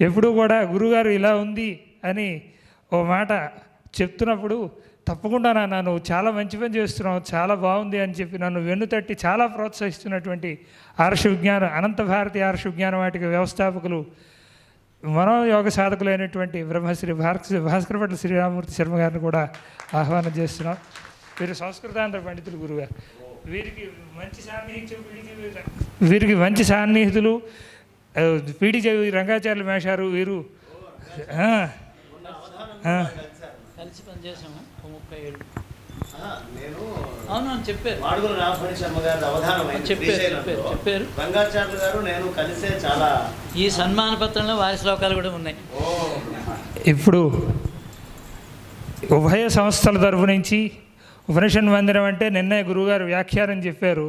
ఎప్పుడూ కూడా గురుగారు ఇలా ఉంది అని ఓ మాట చెప్తున్నప్పుడు తప్పకుండా నాన్న నువ్వు చాలా మంచి పని చేస్తున్నావు చాలా బాగుంది అని చెప్పి నన్ను వెన్నుతట్టి చాలా ప్రోత్సహిస్తున్నటువంటి ఆర్ష అనంత భారతి ఆర్ష విజ్ఞాన వాటికి వ్యవస్థాపకులు మనోయోగ సాధకులైనటువంటి బ్రహ్మశ్రీ భాస్కర్ భాస్కరపట్ల శ్రీరామూర్తి శర్మ గారిని కూడా ఆహ్వానం చేస్తున్నాం. వీరు సంస్కృతాంధ్ర పండితులు గురుగారు. వీరికి మంచి సాన్నిహిత్యం వీరికి మంచి సాన్నిహితులు. ఆ, పీడి చెవి రంగాచార్యులు మేషారు వీరు. కలిసి పనిచేసాము ముప్పై ఏడు చెప్పారు. మాడుగుల రామపడి శర్మ గారి అవధానం అయింది చెప్పారు, శ్రీశైలంలో. చెప్పారు, చెప్పారు. రంగాచార్యులు గారు నేను కలిసే చాలా ఈ సన్మాన పత్రంలో వారి శ్లోకాలు కూడా ఉన్నాయి. ఇప్పుడు ఉభయ సంస్థల తరపు నుంచి ఉపనిషన్ మందిరం అంటే నిన్నే గురువుగారు వ్యాఖ్యానం చెప్పారు.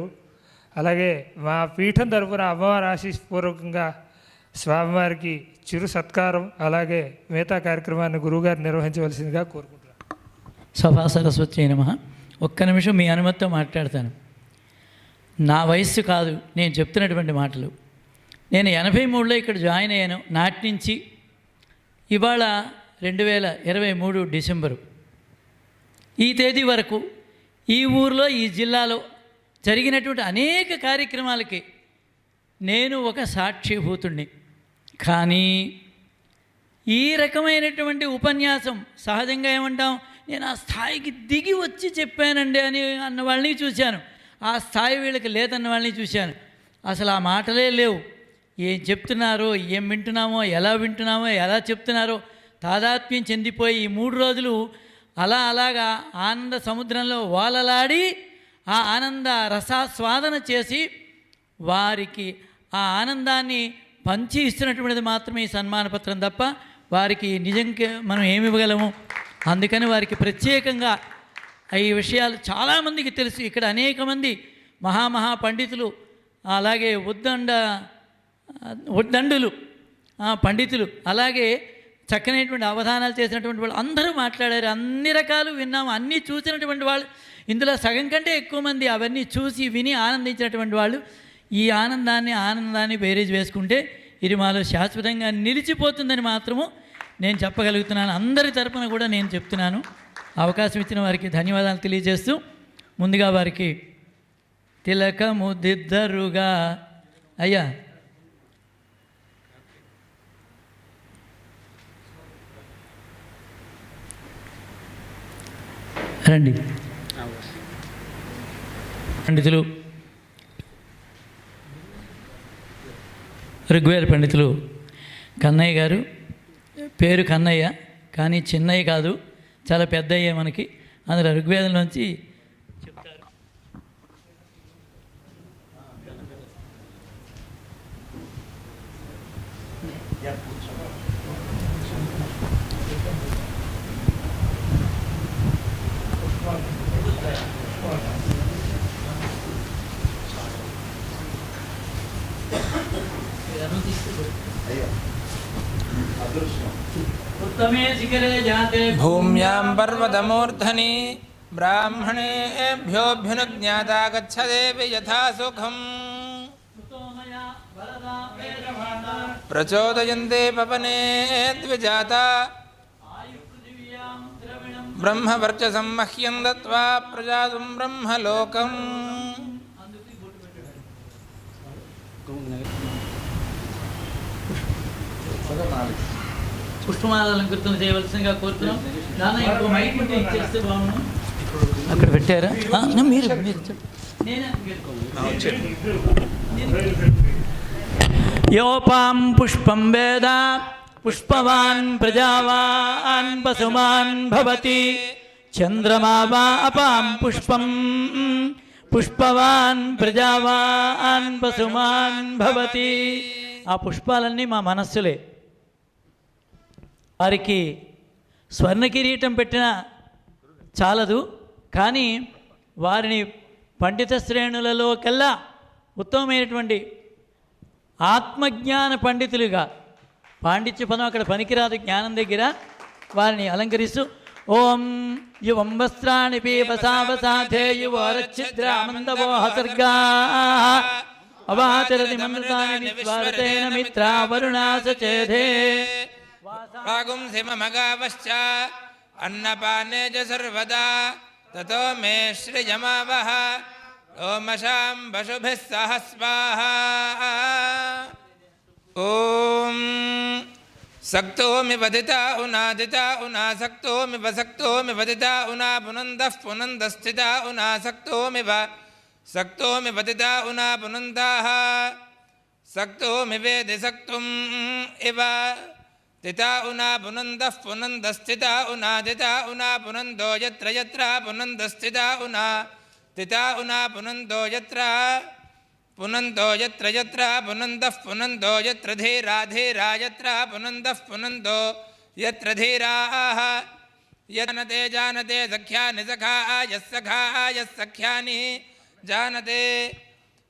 అలాగే మా పీఠం తరఫున అమ్మవారి ఆశీస్పూర్వకంగా స్వామివారికి చిరు సత్కారం అలాగే మిగతా కార్యక్రమాన్ని గురువుగారు నిర్వహించవలసిందిగా కోరుకుంటున్నాను. సభా సరస్వతి నమ. ఒక్క నిమిషం మీ అనుమతితో మాట్లాడతాను. నా వయస్సు కాదు నేను చెప్తున్నటువంటి మాటలు. నేను ఎనభై మూడులో ఇక్కడ జాయిన్ అయ్యాను నాటి నుంచి ఇవాళ రెండు వేల ఇరవై మూడు డిసెంబరు. ఈ తేదీ వరకు ఈ ఊరిలో ఈ జిల్లాలో జరిగినటువంటి అనేక కార్యక్రమాలకి నేను ఒక సాక్షిభూతుణ్ణి. కానీ ఈ రకమైనటువంటి ఉపన్యాసం సహజంగా ఏమంటాం? నేను ఆ స్థాయికి దిగి వచ్చి చెప్పానండి అని అన్న వాళ్ళని చూశాను. ఆ స్థాయి వీళ్ళకి లేదన్న వాళ్ళని చూశాను. అసలు ఆ మాటలే లేవు. ఏం చెప్తున్నారో ఏం వింటున్నామో ఎలా వింటున్నామో ఎలా చెప్తున్నారో తాదాత్మ్యం చెందిపోయి ఈ మూడు రోజులు అలా అలాగా ఆనంద సముద్రంలో వాలలాడి ఆ ఆనంద రసాస్వాదన చేసి వారికి ఆ ఆనందాన్ని పంచి ఇస్తున్నటువంటిది మాత్రమే ఈ సన్మాన పత్రం తప్ప వారికి నిజంగా మనం ఏమి ఇవ్వగలము అందుకని వారికి ప్రత్యేకంగా ఈ విషయాలు చాలామందికి తెలుసు. ఇక్కడ అనేక మంది మహామహా పండితులు అలాగే ఉద్దండ ఉద్దండులు పండితులు అలాగే చక్కనైనటువంటి అవధానాలు చేసినటువంటి వాళ్ళు అందరూ మాట్లాడారు. అన్ని రకాలు విన్నాము. అన్నీ చూసినటువంటి వాళ్ళు ఇందులో సగం కంటే ఎక్కువ మంది అవన్నీ చూసి విని ఆనందించినటువంటి వాళ్ళు ఈ ఆనందాన్ని ఆనందాన్ని బేరేజ్ వేసుకుంటే ఇది మాలో శాశ్వతంగా నిలిచిపోతుందని మాత్రము నేను చెప్పగలుగుతున్నాను. అందరి తరపున కూడా నేను చెప్తున్నాను. అవకాశం ఇచ్చిన వారికి ధన్యవాదాలు తెలియజేస్తూ ముందుగా వారికి తిలకము దిద్దరుగా అయ్యా. రండి. పండితులు ఋగ్వేద పండితులు కన్నయ్య గారు. పేరు కన్నయ్య కానీ చిన్నయ్య కాదు చాలా పెద్దయ్య మనకి. అందులో ఋగ్వేదంలోంచి నుంచి भूम्यां पर्वतमूर्धनि ब्राह्मणेभ्योऽभ्युनुज्ञातागच्छदेवि यथा सुखम्। प्रचोदयन्ते पवने द्विजाता। ब्रह्मवर्चसं मह्यं दत्त्वा प्रजातुं ब्रह्मलोकम्। Thank you. అలంకృతం చేయవలసిందిగా కోరుతున్నాం. నాన్న ఇంకో మైక్ ఇచ్చేస్తే బాగున్నాం. అక్కడ పెట్టారా? మీరు మీరు యోపాం పుష్పం వేద పుష్పవాన్ ప్రజావాన్ పశుమాన్ భవతి చంద్రమా వా అపాం పుష్పం పుష్పవాన్ ప్రజావాన్ పశుమాన్ భవతి. ఆ పుష్పాలన్నీ మా మనస్సులే. వారికి స్వర్ణ కిరీటం పెట్టిన చాలదు. కానీ వారిని పండిత శ్రేణులలో కల్లా ఉత్తమమైనటువంటి ఆత్మజ్ఞాన పండితులుగా పాండిత్య పదం అక్కడ పనికిరాదు జ్ఞానం దగ్గర వారిని అలంకరిస్తూ ఓం యువం వస్త్రాణి పీపసావసాధే యువరచ్చిద్రామందవో హసర్గా. అవాచరది మమృతాని స్వరతేన మిత్రా వరుణా సచేధే वागुंसिमगावश्च अन्नपाने च सर्वदा। ततो मे श्रियमावः। ओमशां सह स्वाहा ॐ वदिता उना सक्तोमि वसक्तोमि वदिता उना पुनन्दः पुनन्दस्थिता उना सक्तोमि वा सक्तोमि वदिता उना पुनन्दाः। वेदि सक्तुम् इव। तिता उना पुनन्दः पुनन्दस्थिता उनादिता उना पुनन्दो यत्र यत्र पुनन्दस्थिता उना तिता उना पुनन्दो यत्र पुनन्दो यत्र यत्र पुनन्दः पुनन्दो यत्र धीरा धीरा यत्र पुनन्दः पुनन्दो यत्र धीराः यनते जानते सख्यानि सखा यः सखा यः सख्यानि जानते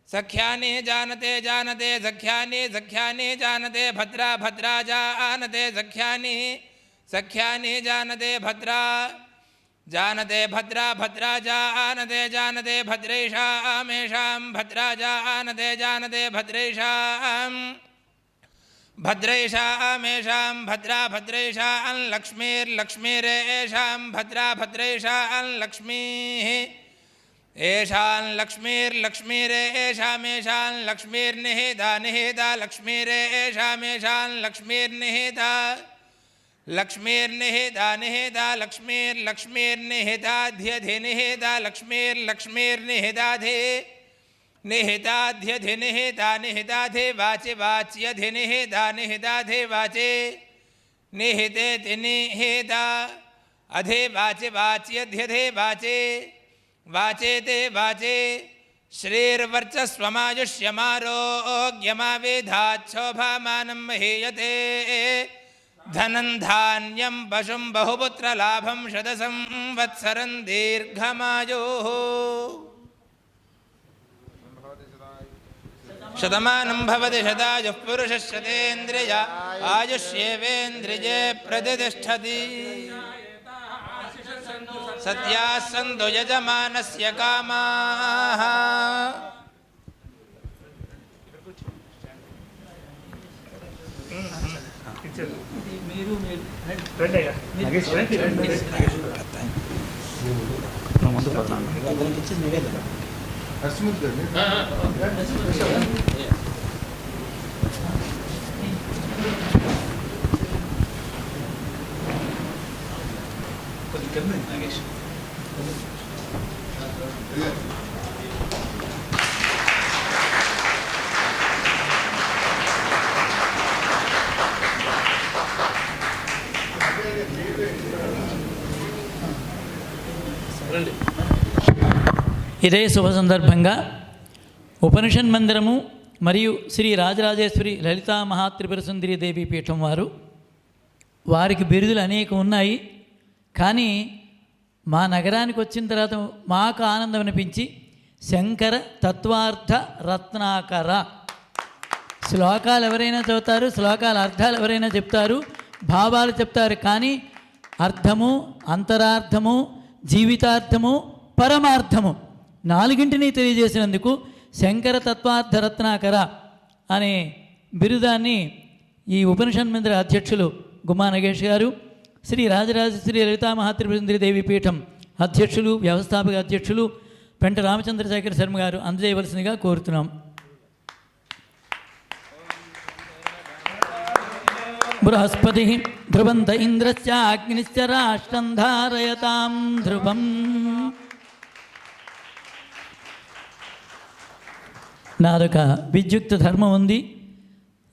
सख्यानि जानते जानते, सख्यानि सख्यानि जानते, भद्रा भद्रा जानते, सख्यानि सख्यानि जानते, भद्रा जानते, भद्रा भद्रा जानते जानते भद्रेषामेषां भद्रा जानते जानते भद्रेषाम् भद्रैषामेषां भद्रा भद्रैषां लक्ष्मीर्लक्ष्मीरेषां भद्रा भद्रैषां लक्ष्मीः येषां लक्ष्मीर्लक्ष्मीरेषामेषां लक्ष्मीर्निहिता निहिता लक्ष्मीरेषामेषां लक्ष्मीर्निहिता। लक्ष्मीर्निहिता निहिता, लक्ष्मीर्लक्ष्मीर्निहिताध्यधिनिहिता, लक्ष्मीर्लक्ष्मीर्निहिताधि। निहिताध्यधिनिहिता, निहिताधि वाचि वाच्यधिनिहिता, निहिताधि वाचे। निहितेति निहिता। अधि वाचि वाच्यध्यधे वाचे। वाचे ते वाचे। श्रीर्वर्चस्वमायुष्यमारोग्यमावेधाच्छोभामानं महीयते। धनं धान्यं पशुं बहुपुत्रलाभं शतसंवत्सरं दीर्घमायोः। शतमानं भवति शतायुः पुरुषः शतेन्द्रिय आयुष्येवेन्द्रिये प्रतिष्ठति। सद्याः सन्तु यजमानस्य कामाः Thank you. ఇదే శుభ సందర్భంగా ఉపనిషన్ మందిరము మరియు శ్రీ రాజరాజేశ్వరి లలితా మహాత్రిపుర సుందరి దేవి పీఠం వారు వారికి బిరుదులు అనేక ఉన్నాయి. కానీ మా నగరానికి వచ్చిన తర్వాత మాకు ఆనందం అనిపించి శంకర తత్వార్థ రత్నాకర. శ్లోకాలు ఎవరైనా చదువుతారు శ్లోకాల అర్థాలు ఎవరైనా చెప్తారు భావాలు చెప్తారు కానీ అర్థము అంతరార్థము జీవితార్థము పరమార్థము నాలుగింటిని తెలియజేసినందుకు శంకర తత్వార్థ రత్నాకర అనే బిరుదాన్ని ఈ ఉపనిషన్ మందిర అధ్యక్షులు గుమా నగేష్ గారు శ్రీ రాజరాజశ్రీ శ్రీ మహాత్రిపురంద్రి దేవి పీఠం అధ్యక్షులు వ్యవస్థాపక అధ్యక్షులు పెంట రామచంద్రశేఖర శర్మ గారు అందజేయవలసిందిగా కోరుతున్నాం. బృహస్పతి ధ్రువంత ఇంద్రశ్చ అగ్నిశ్చ రాష్ట్రం ధారయతాం ధ్రువం. నాదొక విద్యుక్త ధర్మం ఉంది.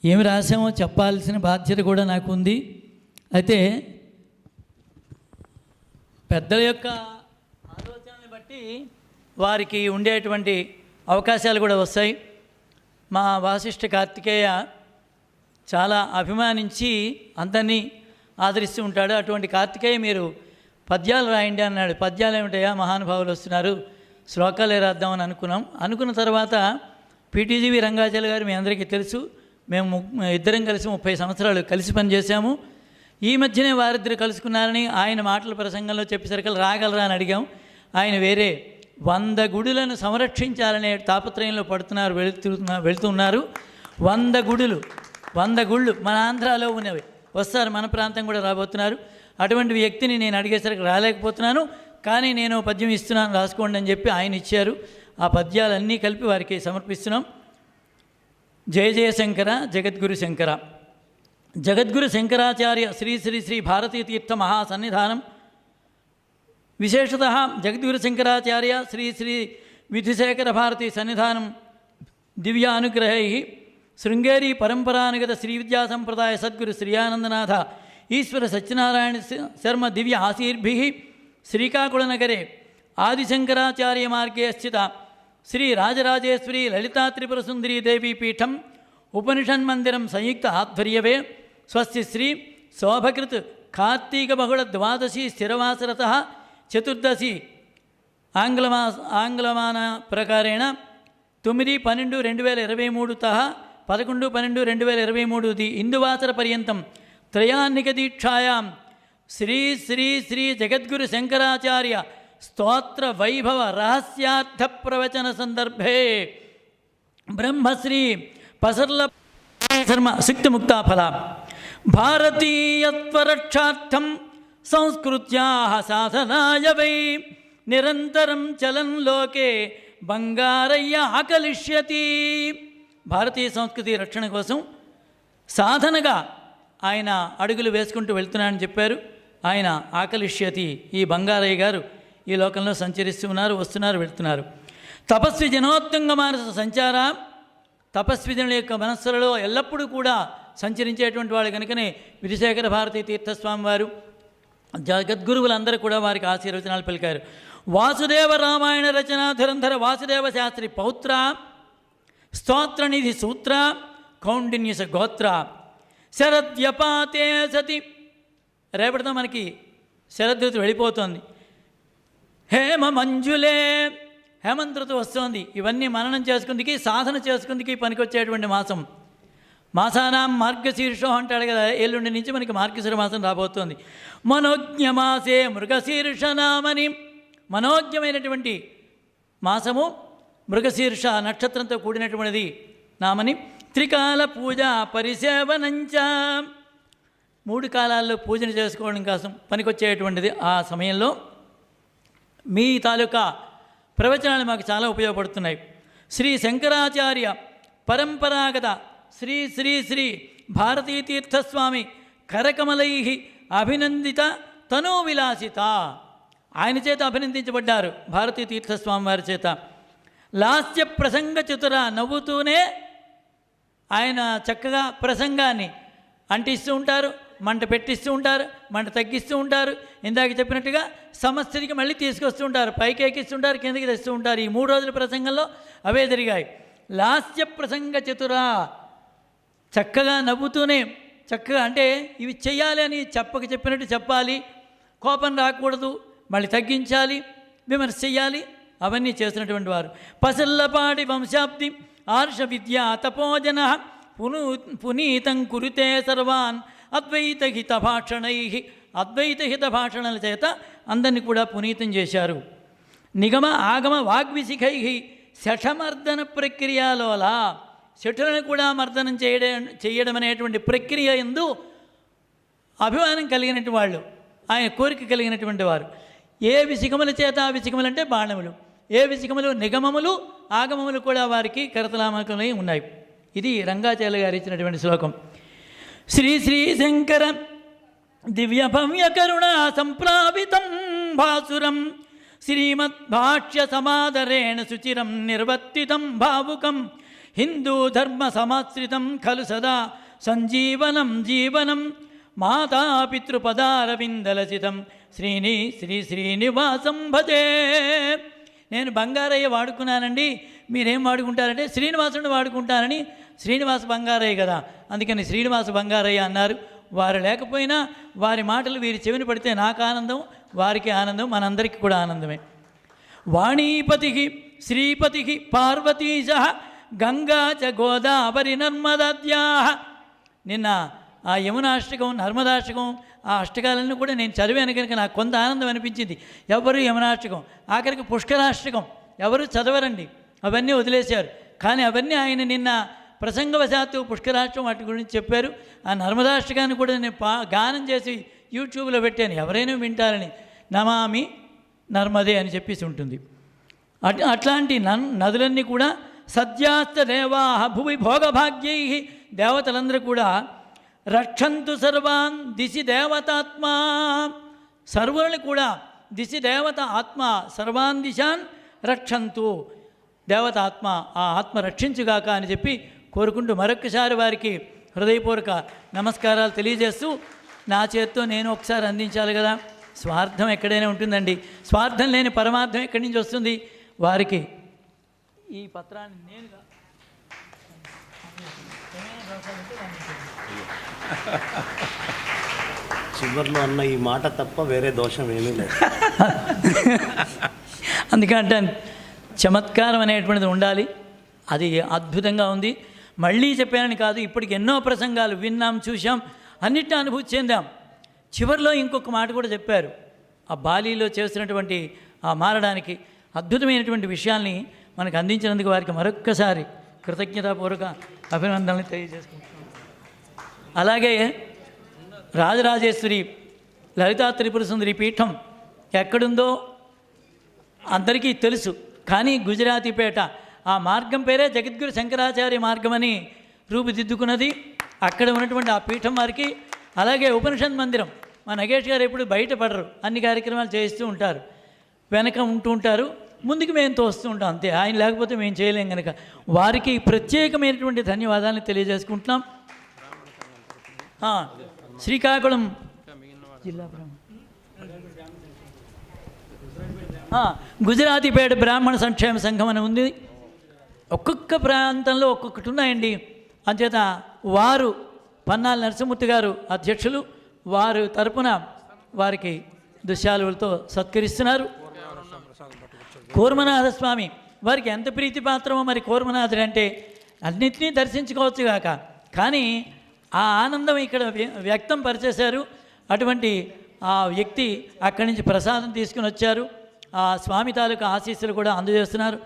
ఏమి రాసామో చెప్పాల్సిన బాధ్యత కూడా నాకు ఉంది. అయితే పెద్దల యొక్క ఆలోచనని బట్టి వారికి ఉండేటువంటి అవకాశాలు కూడా వస్తాయి. మా వాసిష్ఠ కార్తికేయ చాలా అభిమానించి అందరినీ ఆదరిస్తూ ఉంటాడు. అటువంటి కార్తికేయ మీరు పద్యాలు రాయండి అన్నాడు. పద్యాలు ఏమిటయా మహానుభావులు వస్తున్నారు. శ్లోకాలే రాద్దామని అనుకున్నాం. అనుకున్న తర్వాత పీటీజీవి రంగాచల్ గారు మీ అందరికీ తెలుసు. మేము ఇద్దరం కలిసి ముప్పై సంవత్సరాలు కలిసి పనిచేసాము ఈ మధ్యనే వారిద్దరు కలుసుకున్నారని ఆయన మాటల ప్రసంగంలో చెప్పేసరికి రాగలరా అని అడిగాం. ఆయన వేరే వంద గుడులను సంరక్షించాలనే తాపత్రయంలో పడుతున్నారు వెళుతున్నా వెళుతున్నారు. వంద గుడులు వంద గుళ్ళు మన ఆంధ్రాలో ఉన్నవి. వస్తారు మన ప్రాంతం కూడా రాబోతున్నారు. అటువంటి వ్యక్తిని నేను అడిగేసరికి రాలేకపోతున్నాను. కానీ నేను పద్యం ఇస్తున్నాను రాసుకోండి అని చెప్పి ఆయన ఇచ్చారు. ఆ పద్యాలన్నీ కలిపి వారికి సమర్పిస్తున్నాం. జయ జయ శంకర జగద్గురు శంకర. జగద్గురు శంకరాచార్య శ్రీ శ్రీ శ్రీ భారతీ తీర్థ మహాసన్నిధానం విశేషత జగద్గురు శంకరాచార్య శ్రీ శ్రీ విధుశేఖర భారతీ సన్నిధానం దివ్యానుగ్రహై శృంగేరి పరంపరానుగత శ్రీ విద్యా సంప్రదాయ సద్గురు శ్రీయానందనాథ ఈశ్వర సత్యనారాయణ శ- శర్మ దివ్య ఆశీర్భి శ్రీకాకుళనగరే ఆదిశంకరాచార్య మార్గే స్థిత శ్రీ రాజరాజేశ్వరి లలితా త్రిపుర సుందరీ దేవీ పీఠం ఉపనిషన్మందిరం సంయుక్త ఆధ్వర్యవే స్వస్తి శ్రీ శోభకృత్ కార్తీక బహుళ ద్వాదశి స్థిరవాసరత చతుర్దశి ఆంగ్లమా ఆంగ్లమాన ప్రకారేణ తొమ్మిది పన్నెండు రెండు వేల ఇరవై మూడు తహ పదకొండు పన్నెండు రెండు వేల ఇరవై మూడు ది ఇందువాసర పర్యంతం త్రయాన్నిక దీక్షాయాం. శ్రీ శ్రీ శ్రీ జగద్గురు శంకరాచార్య స్తోత్ర వైభవ రహస్యార్థ ప్రవచన సందర్భే. బ్రహ్మశ్రీ పసర్ల శర్మ సుక్తిముక్తా భారతీయత్వరక్షార్థం సంస్కృత్యా సాధనాయ వై. నిరంతరం చలన్ లోకే బంగారయ్య ఆకలిష్యతి. భారతీయ సంస్కృతి రక్షణ కోసం సాధనగా ఆయన అడుగులు వేసుకుంటూ వెళ్తున్నానని చెప్పారు. ఆయన ఆకలిష్యతి ఈ బంగారయ్య గారు ఈ లోకంలో సంచరిస్తూ ఉన్నారు వస్తున్నారు వెళ్తున్నారు. తపస్వి జనోత్తంగ మానస సంచార తపస్విజనుల యొక్క మనస్సులలో ఎల్లప్పుడూ కూడా సంచరించేటువంటి వాళ్ళు కనుకనే విధుశేఖర భారతీ తీర్థస్వామి వారు జగద్గురువులందరూ కూడా వారికి ఆశీర్వచనాలు పలికారు. వాసుదేవ రామాయణ రచన ధురంధర వాసుదేవ శాస్త్రి పౌత్ర స్తోత్రనిధి సూత్ర కౌండిన్యస గోత్ర. శరద్యపాతే సతి. రేపటితో మనకి శరదృతి వెళ్ళిపోతుంది. హేమ మంజులే హేమంత్ వస్తుంది వస్తోంది. ఇవన్నీ మననం చేసుకుందికి సాధన చేసుకుందికి పనికొచ్చేటువంటి మాసం. మాసానాం మార్గశీర్షం అంటాడు కదా ఎల్లుండి నుంచి మనకి మార్గశీర మాసం రాబోతోంది. మనోజ్ఞమాసే మృగశీర్షనామని. మనోజ్ఞమైనటువంటి మాసము మృగశీర్ష నక్షత్రంతో కూడినటువంటిది నామని. త్రికాల పూజ పరిసేవనంచ. మూడు కాలాల్లో పూజను చేసుకోవడం కోసం పనికొచ్చేటువంటిది ఆ సమయంలో. మీ తాలూకా ప్రవచనాలు మాకు చాలా ఉపయోగపడుతున్నాయి. శ్రీ శంకరాచార్య పరంపరాగత శ్రీ శ్రీ శ్రీ భారతీతీర్థస్వామి కరకమలై అభినందిత తనో విలాసిత ఆయన చేత అభినందించబడ్డారు భారతీ తీర్థస్వామి వారి చేత. లాస్య ప్రసంగ చతుర నవ్వుతూనే ఆయన చక్కగా ప్రసంగాన్ని అంటిస్తూ ఉంటారు మంట పెట్టిస్తూ ఉంటారు మంట తగ్గిస్తూ ఉంటారు. ఇందాక చెప్పినట్టుగా సమస్యకి మళ్ళీ తీసుకొస్తూ ఉంటారు పైకి ఎక్కిస్తుంటారు కిందకి తెస్తూ ఉంటారు. ఈ మూడు రోజుల ప్రసంగంలో అవే జరిగాయి. లాస్య ప్రసంగ చతురా చక్కగా నవ్వుతూనే చక్కగా అంటే ఇవి చేయాలి అని చెప్పక చెప్పినట్టు చెప్పాలి. కోపం రాకూడదు మళ్ళీ తగ్గించాలి విమర్శ చెయ్యాలి అవన్నీ చేసినటువంటి వారు. పసల్లపాటి వంశాబ్ది ఆర్ష విద్య తపోజన పును పునీతం కురితే సర్వాన్ అద్వైతహిత భాషణై. అద్వైతహిత భాషణల చేత అందరినీ కూడా పునీతం చేశారు. నిగమ ఆగమ వాగ్విశిఖై. శఠమర్దన ప్రక్రియలోలా శఠులను కూడా మర్దనం చేయడం చేయడం అనేటువంటి ప్రక్రియ ఎందు అభిమానం కలిగినటువంటి వాళ్ళు ఆయన కోరిక కలిగినటువంటి వారు. ఏ విసిగముల చేత ఆ విసిగములు అంటే బాణములు. ఏ విసిగములు నిగమములు ఆగమములు కూడా వారికి కరతలామకమై ఉన్నాయి. ఇది రంగాచార్య గారు ఇచ్చినటువంటి శ్లోకం. శ్రీ శ్రీ శంకర దివ్య భవ్య కరుణ సంప్రావితం భాసురం శ్రీమద్భాష్య సమాదరేణ శుచిరం నిర్వర్తితం భావుకం హిందూ ధర్మ సమాశ్రితం ఖలు సదా సంజీవనం జీవనం మాతాపితృపదారవిందలసితం శ్రీని శ్రీ శ్రీనివాసం భజే. నేను బంగారయ్య వాడుకున్నానండి. మీరేం వాడుకుంటారంటే శ్రీనివాసుని వాడుకుంటానని శ్రీనివాస బంగారయ్య కదా. అందుకని శ్రీనివాస బంగారయ్య అన్నారు. వారు లేకపోయినా వారి మాటలు వీరి చెవిని పడితే నాకు ఆనందం వారికి ఆనందం మనందరికీ కూడా ఆనందమే. వాణీపతి శ్రీపతి పార్వతీశ గంగా చ గోదావరి నర్మదాద్యా నిన్న ఆ యమునాష్టకం నర్మదాష్టకం ఆ అష్టకాలన్నీ కూడా నేను చదివాను కనుక నాకు కొంత ఆనందం అనిపించింది. ఎవరు యమునాష్టకం? ఆఖరికి పుష్కరాష్టకం. ఎవరు చదవరండి? అవన్నీ వదిలేశారు. కానీ అవన్నీ ఆయన నిన్న ప్రసంగవశాత్తు పుష్కరాష్టం వాటి గురించి చెప్పారు. ఆ నర్మదాష్టకాన్ని కూడా నేను పా గానం చేసి యూట్యూబ్లో పెట్టాను. ఎవరైనా వింటారని. నమామి నర్మదే అని చెప్పేసి ఉంటుంది. అట్ అట్లాంటి నన్ నదులన్నీ కూడా సద్యాస్త దేవా భువి భోగభాగ్యై. దేవతలందరూ కూడా రక్షంతు సర్వాన్ దిశి దేవతాత్మ. సర్వులను కూడా దిశి దేవత ఆత్మ సర్వాన్ దిశాన్ రక్షంతు దేవతాత్మ ఆ ఆత్మ రక్షించుగాక అని చెప్పి కోరుకుంటూ మరొకసారి వారికి హృదయపూర్వక నమస్కారాలు తెలియజేస్తూ నా చేత్తో నేను ఒకసారి అందించాలి కదా. స్వార్థం ఎక్కడైనా ఉంటుందండి. స్వార్థం లేని పరమార్థం ఎక్కడి నుంచి వస్తుంది? వారికి ఈ పత్రాన్ని నేనుగా చివరిలో అన్న ఈ మాట తప్ప వేరే దోషం ఏమీ లేదు. అందుకంటే చమత్కారం అనేటువంటిది ఉండాలి. అది అద్భుతంగా ఉంది. మళ్ళీ చెప్పానని కాదు ఇప్పటికి ఎన్నో ప్రసంగాలు విన్నాం చూసాం అన్నిటిని అనుభూతి చెందాం. చివరిలో ఇంకొక మాట కూడా చెప్పారు. ఆ బాలీలో చేస్తున్నటువంటి ఆ మారడానికి అద్భుతమైనటువంటి విషయాల్ని మనకు అందించినందుకు వారికి మరొక్కసారి కృతజ్ఞతాపూర్వక అభినందనలు తెలియజేసుకుంటున్నాం. అలాగే రాజరాజేశ్వరి లలితా త్రిపుర సుందరి పీఠం ఎక్కడుందో అందరికీ తెలుసు. కానీ గుజరాతీపేట ఆ మార్గం పేరే జగద్గురు శంకరాచార్య మార్గమని రూపుదిద్దుకున్నది. అక్కడ ఉన్నటువంటి ఆ పీఠం వారికి. అలాగే ఉపనిషత్ మందిరం. మా నగేష్ గారు ఎప్పుడు బయటపడరు. అన్ని కార్యక్రమాలు చేస్తూ ఉంటారు. వెనక ఉంటూ ఉంటారు. ముందుకు మేము తోస్తూ ఉంటాం అంతే. ఆయన లేకపోతే మేము చేయలేం కనుక వారికి ప్రత్యేకమైనటువంటి ధన్యవాదాలను తెలియజేసుకుంటున్నాం. శ్రీకాకుళం జిల్లా గుజరాతీపేట బ్రాహ్మణ సంక్షేమ సంఘం అని ఉంది. ఒక్కొక్క ప్రాంతంలో ఒక్కొక్కటి ఉన్నాయండి. అంచేత వారు పన్నాల నరసింహమూర్తి గారు అధ్యక్షులు వారు తరపున వారికి దుశాలువులతో సత్కరిస్తున్నారు. కూర్మనాథ స్వామి వారికి ఎంత ప్రీతిపాత్రమో మరి కూర్మనాథుడు అంటే అన్నిటినీ దర్శించుకోవచ్చుగాక కానీ ఆ ఆనందం ఇక్కడ వ్య- వ్యక్తం పరిచేశారు. అటువంటి ఆ వ్యక్తి అక్కడి నుంచి ప్రసాదం తీసుకుని వచ్చారు. ఆ స్వామి తాలూకా ఆశీస్సులు కూడా అందజేస్తున్నారు.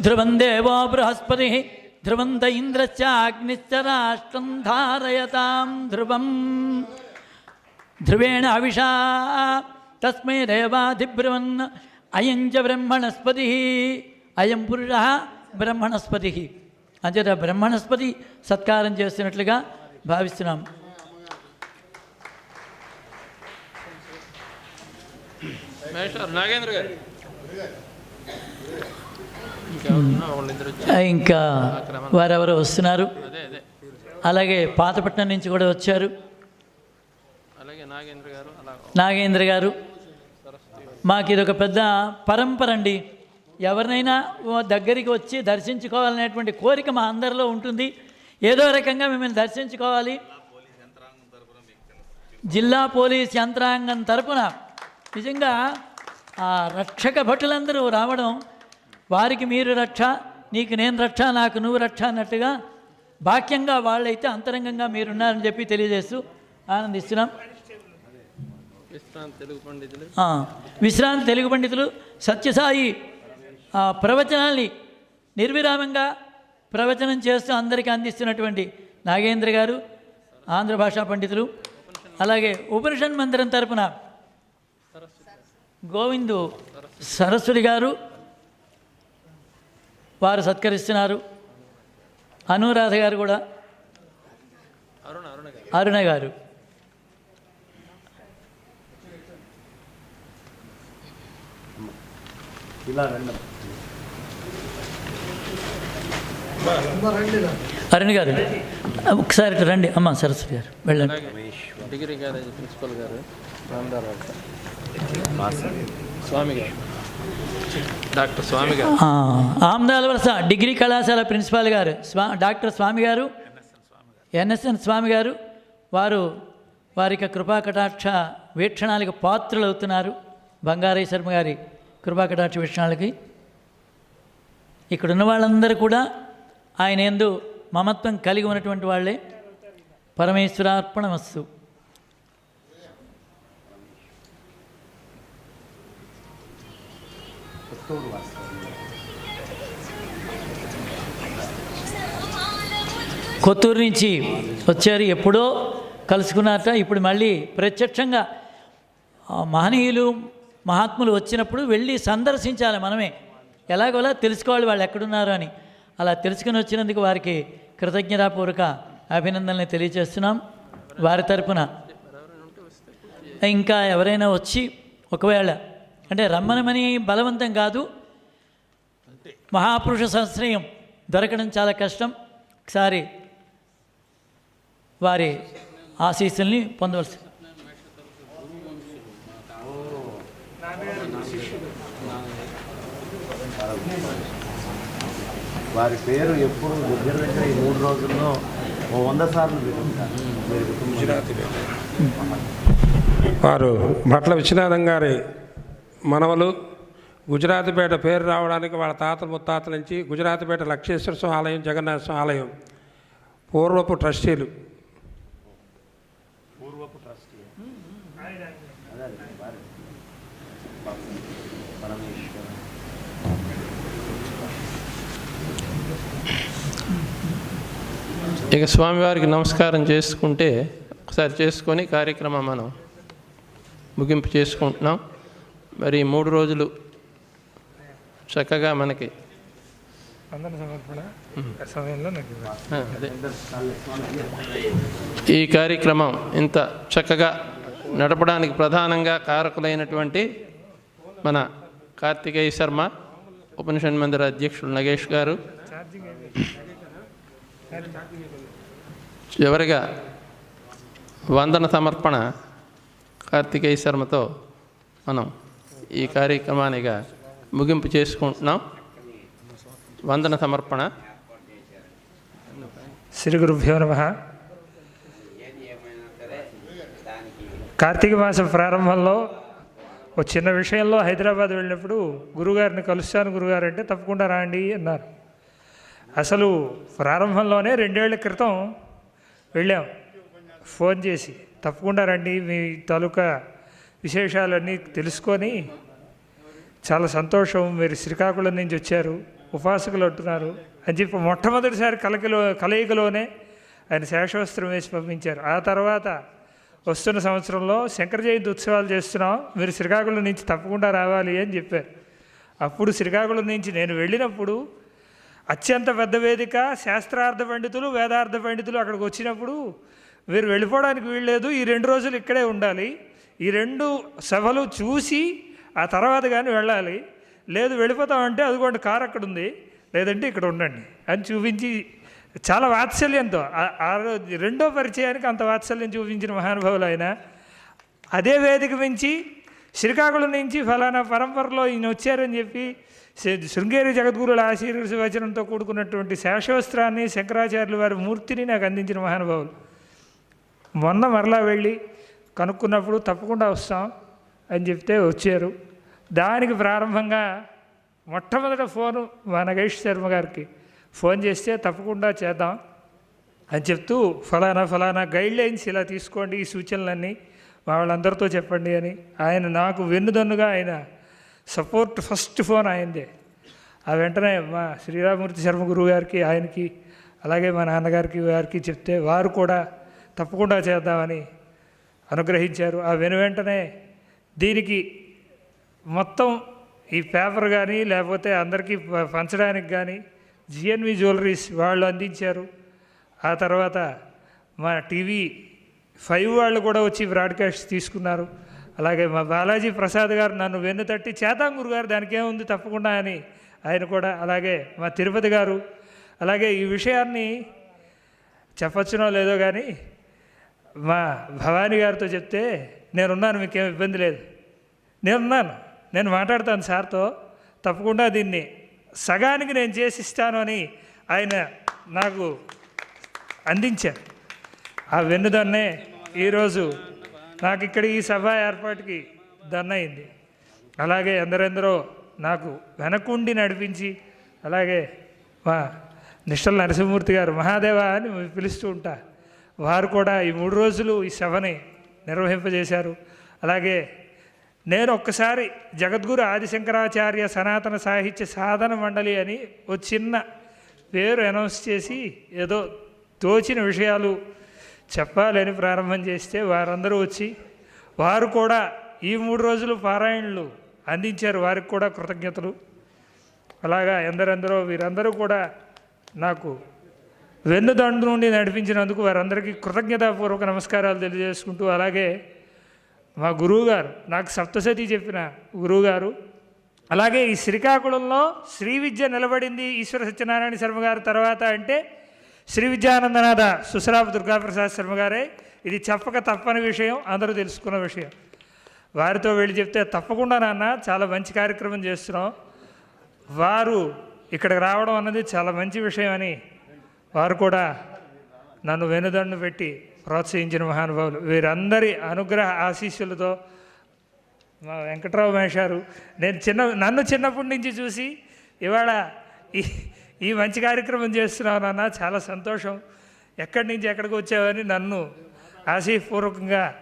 ధ్రువం దేవో బృహస్పతి ధ్రువంత ఇంద్రశ్చ అగ్నిశ్చ రాష్ట్రం ధారయతాం ధ్రువం. ధ్రువేణ అవిషా తస్మై దేవాధిబ్రువన్ అయం చ బ్రహ్మణస్పతి. అయం పురుష బ్రహ్మణస్పతి. అంచేత బ్రహ్మణస్పతి సత్కారం చేస్తున్నట్లుగా భావిస్తున్నాం. నాగేంద్ర గారు. ఇంకా వారెవరో వస్తున్నారు. అలాగే పాతపట్నం నుంచి కూడా వచ్చారు. అలాగే నాగేంద్ర గారు అలా నాగేంద్ర గారు. మాకు ఇది ఒక పెద్ద పరంపర అండి. ఎవరినైనా ఓ దగ్గరికి వచ్చి దర్శించుకోవాలనేటువంటి కోరిక మా అందరిలో ఉంటుంది. ఏదో రకంగా మిమ్మల్ని దర్శించుకోవాలి. జిల్లా పోలీస్ యంత్రాంగం తరపున నిజంగా ఆ రక్షక భటులందరూ రావడం వారికి మీరు రక్ష నీకు నేను రక్ష నాకు నువ్వు రక్ష అన్నట్టుగా బాక్యంగా వాళ్ళైతే అంతరంగంగా మీరున్నారని చెప్పి తెలియజేస్తూ ఆనందిస్తున్నాం. విశ్రాంతి తెలుగు పండితులు. ఆ, విశ్రాంతి తెలుగు పండితులు సత్యసాయి ఆ, ప్రవచనాల్ని నిర్విరామంగా ప్రవచనం చేస్తూ అందరికీ అందిస్తున్నటువంటి నాగేంద్ర గారు ఆంధ్ర భాషా పండితులు అలాగే ఉపనిషత్ మందిరం తరపున గోవిందు సరస్వతి గారు వారు సత్కరిస్తున్నారు. అనురాధ గారు కూడా. అరుణ గారు అరుణ గారు ఇలా రండి. అరుణ్ గారు ఒకసారి రండి. అమ్మ సరస్వతి గారు వెళ్ళండి. డిగ్రీ కాలేజ్ ప్రిన్సిపల్ గారు స్వామి గారు. డాక్టర్ స్వామి గారు. ఆ, ఆమ్దాల వలస డిగ్రీ కళాశాల ప్రిన్సిపాల్ గారు స్వా డాక్టర్ స్వామి గారు ఎన్ఎస్ఎన్ స్వామి గారు వారు వారి యొక్క కృపాకటాక్ష వీక్షణాలకు పాత్రలు అవుతున్నారు. బంగారయ్య శర్మ గారి కృపాకటాక్ష విషయాలకి. ఇక్కడున్న వాళ్ళందరూ కూడా ఆయన ఎందు మమత్వం కలిగి ఉన్నటువంటి వాళ్ళే. పరమేశ్వరార్పణమస్తు కొత్తూరు నుంచి వచ్చారు ఎప్పుడో కలుసుకున్నారట. ఇప్పుడు మళ్ళీ ప్రత్యక్షంగా మహనీయులు మహాత్ములు వచ్చినప్పుడు వెళ్ళి సందర్శించాలి మనమే. ఎలాగోలా తెలుసుకోవాలి వాళ్ళు ఎక్కడున్నారు అని. అలా తెలుసుకుని వచ్చినందుకు వారికి కృతజ్ఞతాపూర్వక అభినందనలు తెలియజేస్తున్నాం. వారి తరపున ఇంకా ఎవరైనా వచ్చి ఒకవేళ అంటే రమ్మనమని బలవంతం కాదు. మహాపురుష సంశ్రయం దొరకడం చాలా కష్టం. ఒకసారి వారి ఆశీస్సుల్ని పొందవలసింది వారి పేరు ఎప్పుడు దగ్గర దగ్గర ఈ మూడు రోజుల్లో ఓ వంద సార్లు వింటారు వారు భట్ల విశ్వనాథం గారి మనవలు గుజరాత్పేట పేరు రావడానికి వాళ్ళ తాతల ముత్తాతల నుంచి గుజరాత్పేట లక్ష్మేశ్వర స్వామి ఆలయం జగన్నాథ స్వామి ఆలయం పూర్వపు ట్రస్టీలు పూర్వపు ట్రస్టీ అదే వారి పరమేశ్వర ఇక స్వామివారికి నమస్కారం చేసుకుంటే ఒకసారి చేసుకొని కార్యక్రమం మనం ముగింపు చేసుకుంటున్నాం. మరి మూడు రోజులు చక్కగా మనకి ఈ కార్యక్రమం ఇంత చక్కగా నడపడానికి ప్రధానంగా కారకులైనటువంటి మన కార్తికేయ శర్మ ఉపనిషత్ మందిర అధ్యక్షులు నగేష్ గారు చివరిగా వందన సమర్పణ కార్తికేయ శర్మతో మనం ఈ కార్యక్రమానిగా ముగింపు చేసుకుంటున్నాం. వందన సమర్పణ. శ్రీ గురుభ్యో నమ. కార్తీక మాసం ప్రారంభంలో ఒక చిన్న విషయంలో హైదరాబాద్ వెళ్ళినప్పుడు గురుగారిని కలుస్తాను గురుగారు అంటే తప్పకుండా రాండి అన్నారు. అసలు ప్రారంభంలోనే రెండేళ్ళ క్రితం వెళ్ళాం. ఫోన్ చేసి తప్పకుండా రండి మీ తాలూకా విశేషాలన్నీ తెలుసుకొని చాలా సంతోషం. మీరు శ్రీకాకుళం నుంచి వచ్చారు ఉపాసకులు అంటున్నారు అని చెప్పి మొట్టమొదటిసారి కలకిలో కలయికలోనే ఆయన శేషవస్త్రం వేసి పంపించారు. ఆ తర్వాత వస్తున్న సంవత్సరంలో శంకర జయంతి ఉత్సవాలు చేస్తున్నాం. మీరు శ్రీకాకుళం నుంచి తప్పకుండా రావాలి అని చెప్పారు. అప్పుడు శ్రీకాకుళం నుంచి నేను వెళ్ళినప్పుడు అత్యంత పెద్ద వేదిక శాస్త్రార్థ పండితులు వేదార్థ పండితులు అక్కడికి వచ్చినప్పుడు వీరు వెళ్ళిపోవడానికి వీల్లేదు. ఈ రెండు రోజులు ఇక్కడే ఉండాలి. ఈ రెండు సభలు చూసి ఆ తర్వాత కానీ వెళ్ళాలి. లేదు వెళ్ళిపోతామంటే అదిగోండి కారు అక్కడ ఉంది. లేదంటే ఇక్కడ ఉండండి అని చూపించి చాలా వాత్సల్యంతో ఆ- ఆ రోజు రెండో పరిచయానికి అంత వాత్సల్యం చూపించిన మహానుభావులు ఆయన. అదే వేదిక మించి శ్రీకాకుళం నుంచి ఫలానా పరంపరలో ఈయన వచ్చారని చెప్పి శృంగేరి జగద్గురుల ఆశీర్వచనంతో కూడుకున్నటువంటి శేషవస్త్రాన్ని శంకరాచార్యులు వారి మూర్తిని నాకు అందించిన మహానుభావులు. మొన్న మరలా వెళ్ళి కనుక్కున్నప్పుడు తప్పకుండా వస్తాం అని చెప్తే వచ్చారు. దానికి ప్రారంభంగా మొట్టమొదట ఫోను మా నగేష్ శర్మ గారికి. ఫోన్ చేస్తే తప్పకుండా చేద్దాం అని చెప్తూ ఫలానా ఫలానా గైడ్లైన్స్ ఇలా తీసుకోండి ఈ సూచనలన్నీ. వాళ్ళందరితో చెప్పండి అని. ఆయన నాకు వెన్నుదన్నుగా ఆయన సపోర్ట్ ఫస్ట్ ఫోన్ ఆయనదే. ఆ వెంటనే మా శ్రీరామూర్తి శర్మ గురువు గారికి ఆయనకి అలాగే మా నాన్నగారికి వారికి చెప్తే వారు కూడా తప్పకుండా చేద్దామని అనుగ్రహించారు. ఆ వెను వెంటనే దీనికి మొత్తం ఈ పేపర్ కానీ లేకపోతే అందరికీ ప- పంచడానికి కానీ జిఎన్వి జ్యువెలరీస్ వాళ్ళు అందించారు. ఆ తర్వాత మా టీవీ ఫైవ్ వాళ్ళు కూడా వచ్చి బ్రాడ్కాస్ట్ తీసుకున్నారు. అలాగే మా బాలాజీ ప్రసాద్ గారు నన్ను వెన్ను తట్టి చేతాంగురు గారు దానికి ఏముంది తప్పకుండా అని ఆయన కూడా అలాగే మా తిరుపతి గారు. అలాగే ఈ విషయాన్ని చెప్పచ్చునో లేదో కానీ మా భవానీ గారితో చెప్తే నేనున్నాను మీకేం ఇబ్బంది లేదు. నేనున్నాను నేను మాట్లాడతాను సార్తో. తప్పకుండా దీన్ని సగానికి నేను చేసిస్తాను అని ఆయన నాకు అందించారు. ఆ వెన్నుదన్నే ఈరోజు నాకు ఇక్కడ ఈ సభ ఏర్పాటుకి దన్నయింది అలాగే ఎందరెందరో నాకు వెనకుండి నడిపించి అలాగే మా నిష్టల నరసింహమూర్తి గారు మహాదేవ అని పిలుస్తూ ఉంటా. వారు కూడా ఈ మూడు రోజులు ఈ సభని నిర్వహింపజేశారు. అలాగే నేను ఒక్కసారి జగద్గురు ఆదిశంకరాచార్య సనాతన సాహిత్య సాధన మండలి అని ఒక చిన్న పేరు అనౌన్స్ చేసి ఏదో తోచిన విషయాలు చెప్పాలని ప్రారంభం చేస్తే వారందరూ వచ్చి వారు కూడా ఈ మూడు రోజులు పారాయణలు అందించారు. వారికి కూడా కృతజ్ఞతలు. అలాగా ఎందరెందరో వీరందరూ కూడా నాకు వెన్నుదండు నుండి నడిపించినందుకు వారందరికీ కృతజ్ఞతాపూర్వక నమస్కారాలు తెలియజేసుకుంటూ అలాగే మా గురువుగారు నాకు సప్తసతి చెప్పిన గురువుగారు అలాగే ఈ శ్రీకాకుళంలో శ్రీ విద్య నిలబడింది ఈశ్వర సత్యనారాయణ శర్మ గారు తర్వాత అంటే శ్రీ విద్యానందనాథ సుసరాపు దుర్గాప్రసాద్ శర్మ గారే. ఇది చెప్పక తప్పని విషయం అందరూ తెలుసుకున్న విషయం. వారితో వెళ్ళి చెప్తే తప్పకుండా నాన్న చాలా మంచి కార్యక్రమం చేస్తున్నాం. వారు ఇక్కడికి రావడం అన్నది చాలా మంచి విషయం అని వారు కూడా నన్ను వెనుదండు పెట్టి ప్రోత్సహించిన మహానుభావులు. వీరందరి అనుగ్రహ ఆశీస్సులతో మా వెంకట్రావు గారు నేను చిన్న నన్ను చిన్నప్పటి నుంచి చూసి ఇవాళ ఈ ఈ మంచి కార్యక్రమం చేస్తున్నావు నాన్న చాలా సంతోషం. ఎక్కడి నుంచి ఎక్కడికి వచ్చావని నన్ను ఆశీపూర్వకంగా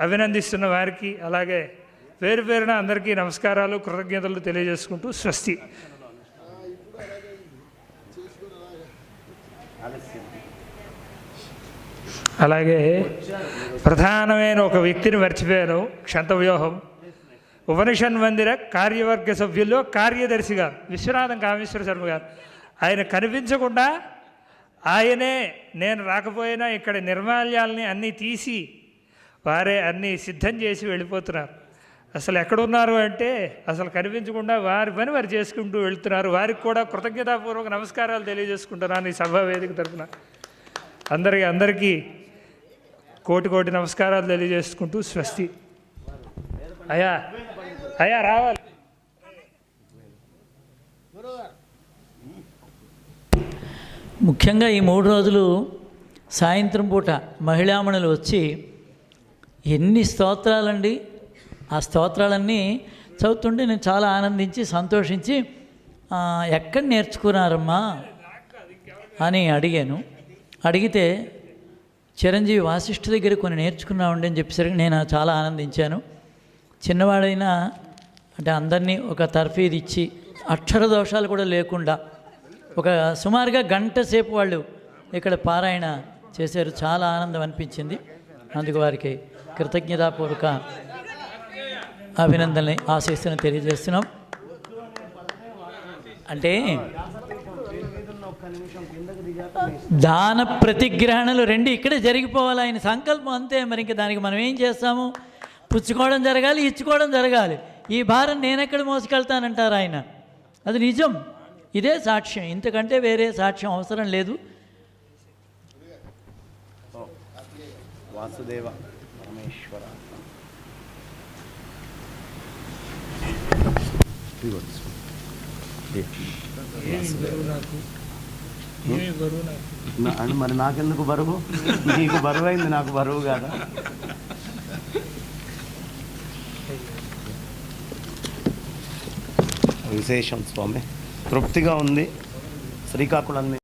అభినందిస్తున్న వారికి అలాగే పేరు పేరున అందరికీ నమస్కారాలు కృతజ్ఞతలు తెలియజేసుకుంటూ స్వస్తి. అలాగే ప్రధానమైన ఒక వ్యక్తిని మర్చిపోయాను క్షంతవ్యూహం ఉపనిషన్ మందిర కార్యవర్గ సభ్యుల్లో కార్యదర్శి గారు విశ్వనాథం కామేశ్వర శర్మ గారు. ఆయన కనిపించకుండా ఆయనే నేను రాకపోయినా ఇక్కడ నిర్మాల్యాల్ని అన్నీ తీసి వారే అన్నీ సిద్ధం చేసి వెళ్ళిపోతున్నారు. అసలు ఎక్కడున్నారు అంటే అసలు కనిపించకుండా వారి పని వారు చేసుకుంటూ వెళ్తున్నారు. వారికి కూడా కృతజ్ఞతాపూర్వక నమస్కారాలు తెలియజేసుకుంటున్నాను ఈ సభా వేదిక తరఫున అందరికీ అందరికీ కోటి కోటి నమస్కారాలు తెలియజేసుకుంటూ స్వస్తి. అయ్యా అయ్యా రావాలి. ముఖ్యంగా ఈ మూడు రోజులు సాయంత్రం పూట మహిళామణులు వచ్చి ఎన్ని స్తోత్రాలండి? ఆ స్తోత్రాలన్నీ చదువుతుంటే నేను చాలా ఆనందించి సంతోషించి ఎక్కడ నేర్చుకున్నారమ్మా? అని అడిగాను. అడిగితే చిరంజీవి వాసిష్ఠ దగ్గర కొన్ని నేర్చుకున్నామండి అని చెప్పేసరికి నేను చాలా ఆనందించాను. చిన్నవాడైనా అంటే అందరినీ ఒక తర్ఫీది ఇచ్చి అక్షర దోషాలు కూడా లేకుండా ఒక సుమారుగా గంట సేపు వాళ్ళు ఇక్కడ పారాయణ చేశారు. చాలా ఆనందం అనిపించింది. అందుకు వారికి కృతజ్ఞతాపూర్వక అభినందనని ఆశిస్తున్న తెలియజేస్తున్నాం. అంటే దాన ప్రతిగ్రహణలు రెండు ఇక్కడే జరిగిపోవాలి. ఆయన సంకల్పం అంతే. మరి ఇంకా దానికి మనం ఏం చేస్తాము? పుచ్చుకోవడం జరగాలి ఇచ్చుకోవడం జరగాలి. ఈ భారం నేనెక్కడ మోసుకెళ్తానంటారు ఆయన? అది నిజం. ఇదే సాక్ష్యం. ఇంతకంటే వేరే సాక్ష్యం అవసరం లేదు. వాసుదేవ పరమేశ్వర. మరి నాకెందుకు బరువు? నీకు బరువు అయింది నాకు బరువు కాదా? విశేషం స్వామి. తృప్తిగా ఉంది శ్రీకాకుళం